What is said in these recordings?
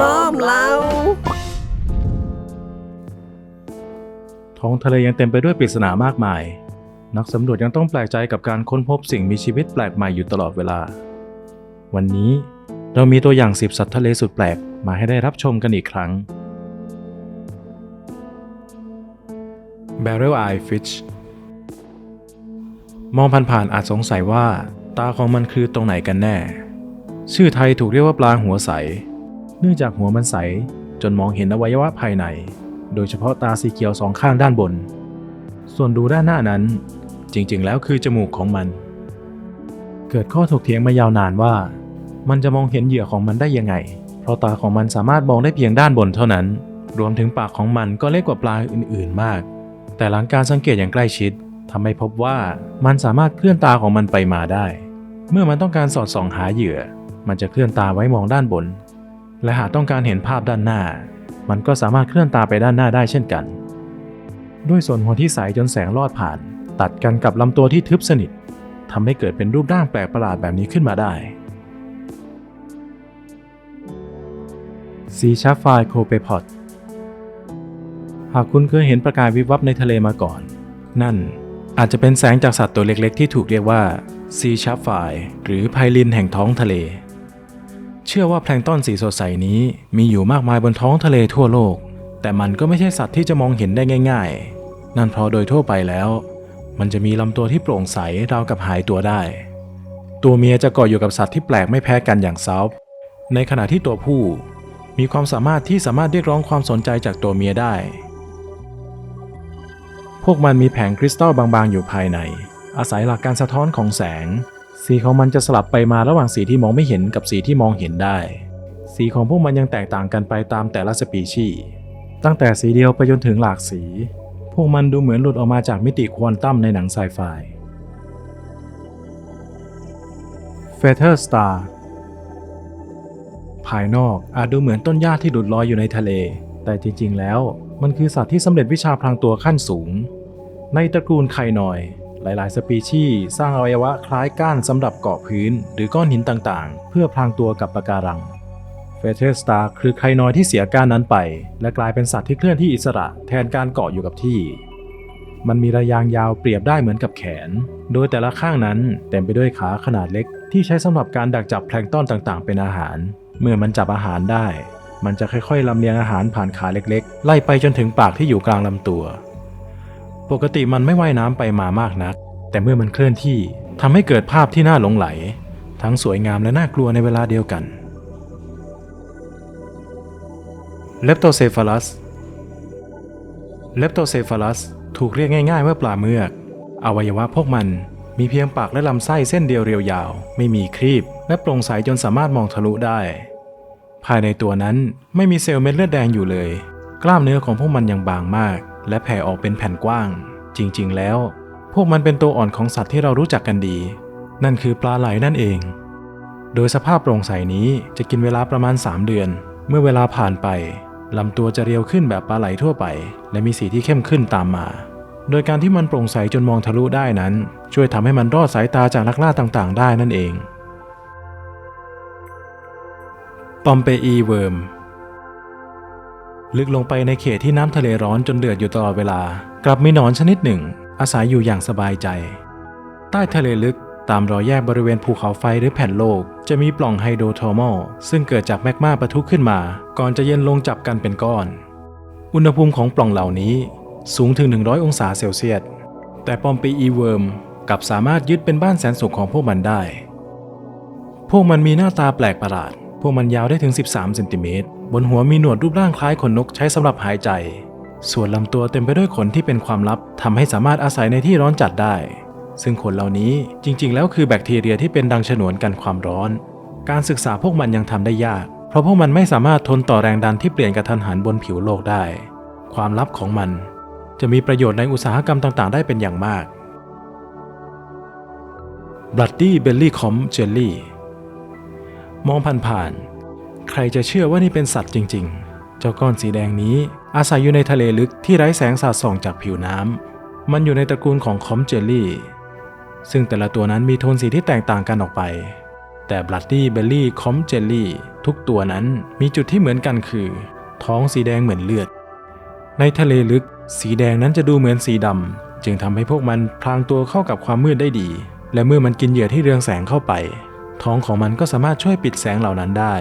ล้อมเรา ท้องทะเลยังเต็มไปด้วยปริศนามากมาย นักสำรวจยังต้องแปลกใจกับการค้นพบสิ่งมีชีวิตแปลกใหม่อยู่ตลอดเวลา วันนี้เรามีตัวอย่างสิบสัตว์ทะเลสุดแปลกมาให้ได้รับชมกันอีกครั้ง Barrel Eye Fish มองผ่านๆอาจสงสัยว่า ตาของมันคือตรงไหนกันแน่ ชื่อไทยถูกเรียกว่าปลาหัวใส เนื่องจากหัวมันใสจนมองเห็นอวัยวะภายใน โดยเฉพาะตาสีเขียวสองข้างด้านบน ส่วนดูด้านหน้านั้น จริงๆ แล้วคือจมูกของมัน เกิดข้อถกเถียงมายาวนานว่า มันจะมองเห็นเหยื่อของมันได้ยังไง เพราะตาของมันสามารถมองได้เพียงด้านบนเท่านั้น รวมถึงปากของมันก็เล็กกว่าปลาอื่นๆมาก แต่หลังการสังเกตอย่างใกล้ชิดทำให้พบว่ามันสามารถเคลื่อนตาของมันไปมาได้ เมื่อมันต้องการสอดส่องหาเหยื่อ มันจะเคลื่อนตาไว้มองด้านบน และหากต้องการเห็นภาพด้านหน้า มันก็สามารถเคลื่อนตาไปด้านหน้าได้เช่นกัน ด้วยส่วนหัวที่ใสจนแสงลอดผ่าน ตัดกันกับลำตัวที่ทึบสนิททำให้เกิดเป็นรูปร่างแปลกประหลาดแบบนี้ขึ้นมาได้ซีชาฟายโคเปพอดหากคุณเคยเห็นประกายวิบวับในทะเลมาก่อน นั่นอาจจะเป็นแสงจากสัตว์ตัวเล็กๆ ที่ถูกเรียกว่าซีชาฟายหรือไพลินแห่งท้องทะเล เชื่อว่าแพลงต้อนสีสดใสนี้มีอยู่มากมายบนท้องทะเลทั่วโลก แต่มันก็ไม่ใช่สัตว์ที่จะมองเห็นได้ง่าย ๆ นั่นเพราะโดยทั่วไปแล้ว มันจะมีลำตัวที่โปร่งใสราวกับหายตัวได้ ตัวเมียจะเกาะอยู่กับสัตว์ที่แปลกไม่แพ้กันอย่างซาวในขณะที่ตัวผู้มีความสามารถที่สามารถเรียกร้องความสนใจจากตัวเมียได้ พวกมันมีแผงคริสตัลบางๆ อยู่ภายใน อาศัยหลักการสะท้อนของแสง สีของมันจะสลับไปมาระหว่างสีที่มองไม่เห็นกับสีที่มองเห็นได้ สีของพวกมันยังแตกต่างกันไปตามแต่ละสปีชีส์ตั้งแต่สีเดียวไปจนถึงหลากสี พวกมันดูเหมือนหลุดออกมาจากมิติควอนตัมในหนังไซไฟ f e t h e r Star ภายนอกอาจดูเหมือนต้นหญ้าที่หลุดลอยอยู่ในทะเล แต่จริงๆแล้วมันคือสัตว์ที่สำเร็จวิชาพลางตัวขั้นสูง ในตระกูลไคนอย หลายๆ สปีชีส์สร้างอวัยวะคล้ายก้านสำหรับเกาะพื้น หรือก้อนหินต่างๆ เพื่อพลางตัวกับปะการังเฟเธอร์สตาร์คือไคนอยที่เสียก้านนั้นไป และกลายเป็นสัตว์ที่เคลื่อนที่อิสระแทนการเกาะอยู่กับที่ มันมีระยางยาวเปรียบได้เหมือนกับแขน โดยแต่ละข้างนั้นเต็มไปด้วยขาขนาดเล็ก ที่ใช้สำหรับการดักจับแพลงต้อนต่างๆ เป็นอาหาร เมื่อมันจับอาหารได้ มันจะค่อยๆลำเลียงอาหารผ่านขาเล็กๆ ไล่ไปจนถึงปากที่อยู่กลางลำตัว ปกติมันไม่ว่ายน้ำไปมามากนัก แต่เมื่อมันเคลื่อนที่ทำให้เกิดภาพที่น่าหลงไหล ทั้งสวยงามและน่ากลัวในเวลาเดียวกันเลปโตเซฟ a ลัสเลปโตเซฟ a ลัสถูกเรียกง่ายๆว่าปลาเมือก อวัยวะพวกมันมีเพียงปากและลำไส้เส้นเดียวเรียวยาว ไม่มีครีบ และโปร่งใสจนสามารถมองทะลุได้ ภายในตัวนั้นไม่มีเซลล์เม็ดเลือดแดงอยู่เลย กล้ามเนื้อของพวกมันยังบางมาก และแผ่ออกเป็นแผ่นกว้าง จริงๆ แล้ว พวกมันเป็นตัวอ่อนของสัตว์ที่เรารู้จักกันดี นั่นคือปลาไหลนั่นเอง โดยสภาพโปร่งใสนี้จะกินเวลาประมาณ 3 เดือน เมื่อเวลาผ่านไปลำตัวจะเรียวขึ้นแบบปลาไหลทั่วไป และมีสีที่เข้มขึ้นตามมา โดยการที่มันโปร่งใสจนมองทะลุได้นั้น ช่วยทำให้มันรอดสายตาจากนักล่าต่างๆ ได้นั่นเองปอมเปอีเวิร์ม ลึกลงไปในเขตที่น้ำทะเลร้อนจนเดือดอยู่ตลอดเวลา กลับมีหนอนชนิดหนึ่ง อาศัยอยู่อย่างสบายใจ ใต้ทะเลลึกตามรอยแยกบริเวณภูเขาไฟหรือแผ่นโลก จะมีปล่องไฮโดรทอร์มอลซึ่งเกิดจากแมกมาปะทุขึ้นมา ก่อนจะเย็นลงจับกันเป็นก้อน อุณหภูมิของปล่องเหล่านี้สูงถึง 100 องศาเซลเซียส แต่ปอมปีอีเวิร์มกลับสามารถยึดเป็นบ้านแสนสุขของพวกมันได้ พวกมันมีหน้าตาแปลกประหลาด พวกมันยาวได้ถึง 13 เซนติเมตร บนหัวมีหนวดรูปร่างคล้ายขนนกใช้สำหรับหายใจ ส่วนลำตัวเต็มไปด้วยขนที่เป็นความลับทำให้สามารถอาศัยในที่ร้อนจัดได้ ซึ่งขนเหล่านี้จริง ๆ แล้วคือแบคทีเรียที่เป็นดังฉนวนกันความร้อน การศึกษาพวกมันยังทำได้ยาก เพราะพวกมันไม่สามารถทนต่อแรงดันที่เปลี่ยนกระทันหันบนผิวโลกได้ ความลับของมัน จะมีประโยชน์ในอุตสาหกรรมต่างๆ ได้เป็นอย่างมาก Bloody Belly Com Jelly มองผ่านๆ ใครจะเชื่อว่านี่เป็นสัตว์จริง ๆ เจ้าก้อนสีแดงนี้อาศัยอยู่ในทะเลลึกที่ไร้แสงสาดส่องจากผิวน้ำ มันอยู่ในตระกูลของคอมเจลลี่ ซึ่งแต่ละตัวนั้นมีโทนสีที่แตกต่างกันออกไป แต่ Bloody Belly Com Jelly ทุกตัวนั้นมีจุดที่เหมือนกันคือ ท้องสีแดงเหมือนเลือด ในทะเลลึก สีแดงนั้นจะดูเหมือนสีดำจึงทำให้พวกมันพลางตัวเข้ากับความมืดได้ดี และเมื่อมันกินเหยื่อที่เรืองแสงเข้าไป ท้องของมันก็สามารถช่วยปิดแสงเหล่านั้นได้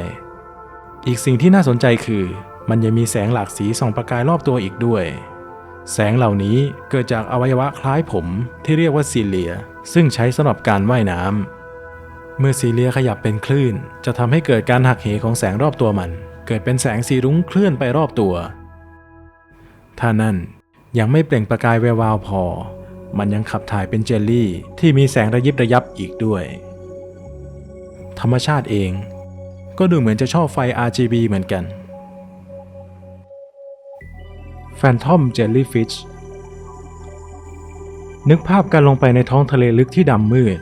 อีกสิ่งที่น่าสนใจคือ มันยังมีแสงหลากสีส่องประกายรอบตัวอีกด้วย แสงเหล่านี้เกิดจากอวัยวะคล้ายผมที่เรียกว่าซีเลีย ซึ่งใช้สำหรับการว่ายน้ำเมื่อซีเลียขยับเป็นคลื่น จะทำให้เกิดการหักเหของแสงรอบตัวมัน เกิดเป็นแสงสีรุ้งเคลื่อนไปรอบตัว ถ้านั่นยังไม่เปล่งประกายแวววาวพอ มันยังขับถ่ายเป็นเจลลี่ที่มีแสงระยิบระยับอีกด้วย ธรรมชาติเอง ก็ดูเหมือนจะชอบไฟ RGB เหมือนกัน Phantom Jellyfish นึกภาพการลงไปในท้องทะเลลึกที่ดำมืด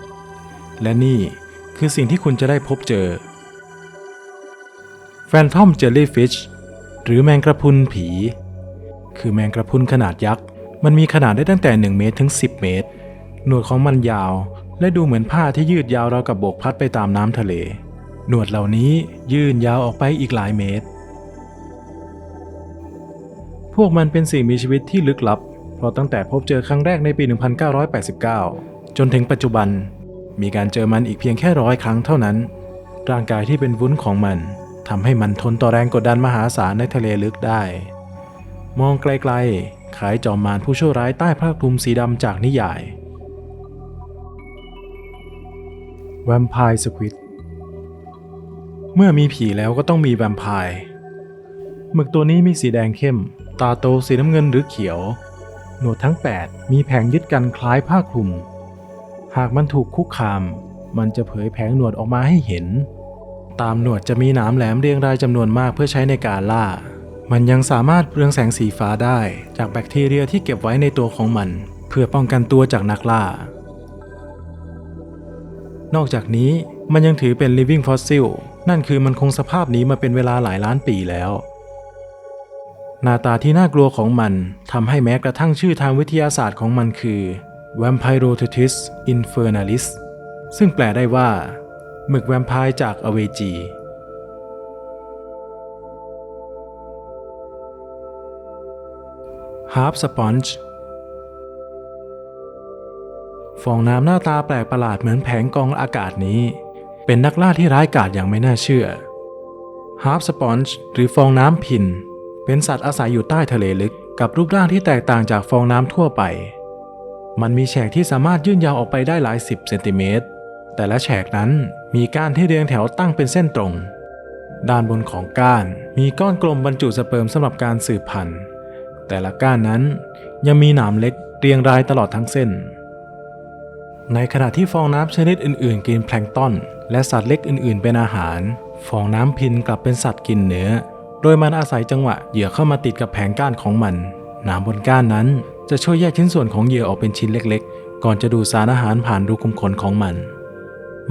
และนี่คือสิ่งที่คุณจะได้พบเจอ Phantom Jellyfish หรือแมงกระพุนผี คือแมงกระพุนขนาดยักษ์ มันมีขนาดได้ตั้งแต่ 1 เมตรถึง 10 เมตร หนวดของมันยาว และดูเหมือนผ้าที่ยืดยาวราวกับโบกพัดไปตามน้ำทะเล หนวดเหล่านี้ยื่นยาวออกไปอีกหลายเมตร พวกมันเป็นสิ่งมีชีวิตที่ลึกลับ เพราะตั้งแต่พบเจอครั้งแรกในปี 1989 จนถึงปัจจุบัน มีการเจอมันอีกเพียงแค่ร้อยครั้งเท่านั้น ร่างกายที่เป็นวุ้นของมันทำให้มันทนต่อแรงกดดันมหาศาลในทะเลลึกได้ มองไกลๆขายจอมมารผู้ชั่วร้ายใต้ผ้าคลุมสีดำจากนิยายแวมไพร์สควิด เมื่อมีผีแล้วก็ต้องมีแวมไพร์หมึกตัวนี้มีสีแดงเข้ม ตาโตสีน้ำเงินหรือเขียว หนวดทั้ง 8 มีแผงยึดกันคล้ายผ้าคลุม หากมันถูกคุกคาม มันจะเผยแผงหนวดออกมาให้เห็น ตามหนวดจะมีหนามแหลมเรียงรายจำนวนมากเพื่อใช้ในการล่า มันยังสามารถเรืองแสงสีฟ้าได้ จากแบคทีเรียที่เก็บไว้ในตัวของมัน เพื่อป้องกันตัวจากนักล่า นอกจากนี้มันยังถือเป็น living fossil นั่นคือมันคงสภาพนี้มาเป็นเวลาหลายล้านปีแล้ว หน้าตาที่น่ากลัวของมันทำให้แม้กระทั่งชื่อทางวิทยาศาสตร์ของมันคือ Vampyrotetis infernalis ซึ่งแปลได้ว่าหมึกแวมไพร์จากอเวจี ฮาร์ปสปอนจ์ฟองน้ำหน้าตาแปลกประหลาดเหมือนแผงกองอากาศนี้ เป็นนักล่าที่ร้ายกาจอย่างไม่น่าเชื่อฮาร์ปสปอนจ์หรือฟองน้ำพิน เป็นสัตว์อาศัยอยู่ใต้ทะเลลึกกับรูปร่างที่แตกต่างจากฟองน้ำทั่วไป มันมีแฉกที่สามารถยื่นยาวออกไปได้หลายสิบเซนติเมตร แต่ละแฉกนั้นมีก้านที่เรียงแถวตั้งเป็นเส้นตรง ด้านบนของก้านมีก้อนกลมบรรจุสเปิร์มสำหรับการสืบพันธุ์ แต่ละก้านนั้นยังมีหนามเล็กเรียงรายตลอดทั้งเส้น ในขณะที่ฟองน้ำชนิดอื่น ๆ กินแพลงก์ต้น และสัตว์เล็กอื่นๆ เป็นอาหาร ฟองน้ำพินกลับเป็นสัตว์กินเนื้อ โดยมันอาศัยจังหวะเหยื่อเข้ามาติดกับแผงก้านของมันหนามบนก้านนั้นจะช่วยแยกชิ้นส่วนของเหยื่อออกเป็นชิ้นเล็กๆ ก่อนจะดูดสารอาหารผ่านรูขุมขนของมัน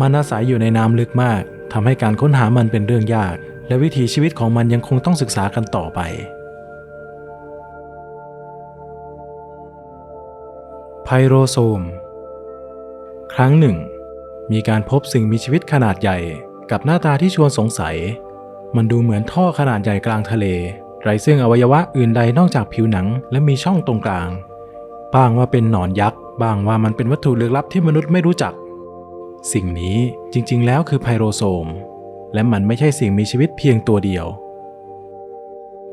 มันอาศัยอยู่ในน้ำลึกมากทำให้การค้นหามันเป็นเรื่องยาก และวิถีชีวิตของมันยังคงต้องศึกษากันต่อไป ไพโรโซม ครั้งหนึ่ง มีการพบสิ่งมีชีวิตขนาดใหญ่ กับหน้าตาที่ชวนสงสัย มันดูเหมือนท่อขนาดใหญ่กลางทะเล ไร้ซึ่งอวัยวะอื่นใดนอกจากผิวหนัง และมีช่องตรงกลาง บ้างว่าเป็นหนอนยักษ์ บ้างว่ามันเป็นวัตถุลึกลับที่มนุษย์ไม่รู้จัก สิ่งนี้จริงๆ แล้วคือไพโรโซม และมันไม่ใช่สิ่งมีชีวิตเพียงตัวเดียว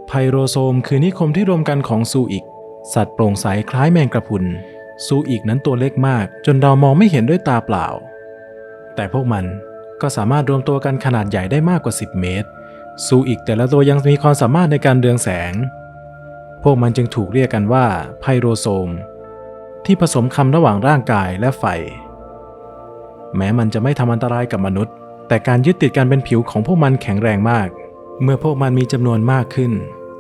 ไพโรโซมคือนิคมที่รวมกันของซูอิก สัตว์โปร่งใสคล้ายแมงกระพรุนซูอิกนั้นตัวเล็กมาก จนเรามองไม่เห็นด้วยตาเปล่า แต่พวกมันก็สามารถรวมตัวกันขนาดใหญ่ได้มากกว่า 10 เมตร ซูอิกแต่ละตัวยังมีความสามารถในการเรืองแสง พวกมันจึงถูกเรียกกันว่าไพโรโซม ที่ผสมคำระหว่างร่างกายและไฟ แม้มันจะไม่ทำอันตรายกับมนุษย์ แต่การยึดติดกันเป็นผิวของพวกมันแข็งแรงมาก เมื่อพวกมันมีจำนวนมากขึ้น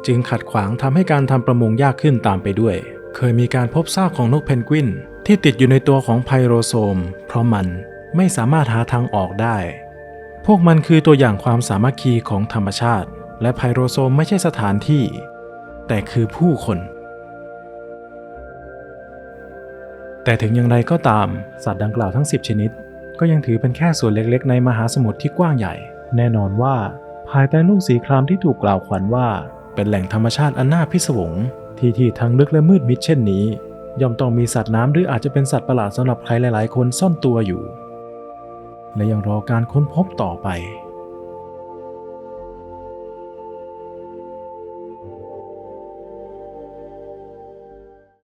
จึงขัดขวางทำให้การทำประมงยากขึ้นตามไปด้วย เคยมีการพบซากของนกเพนกวินที่ติดอยู่ในตัวของไพโรโซม เพราะมัน ไม่สามารถหาทางออกได้ พวกมันคือตัวอย่างความสามัคคีของธรรมชาติ และไพโรโซมไม่ใช่สถานที่ แต่คือผู้คน แต่ถึงอย่างไรก็ตาม สัตว์ดังกล่าวทั้ง 10 ชนิด ก็ยังถือเป็นแค่ส่วนเล็กๆ ในมหาสมุทรที่กว้างใหญ่ แน่นอนว่า ภายใต้ลูกสีครามที่ถูกกล่าวขวัญว่า เป็นแหล่งธรรมชาติอันน่าพิศวงที่ที่ทั้งลึกและมืดมิดเช่นนี้ย่อมต้องมีสัตว์น้ำหรืออาจจะเป็นสัตว์ประหลาดสำหรับใครหลายๆ คนซ่อนตัวอยู่ และยังรอการค้นพบต่อไป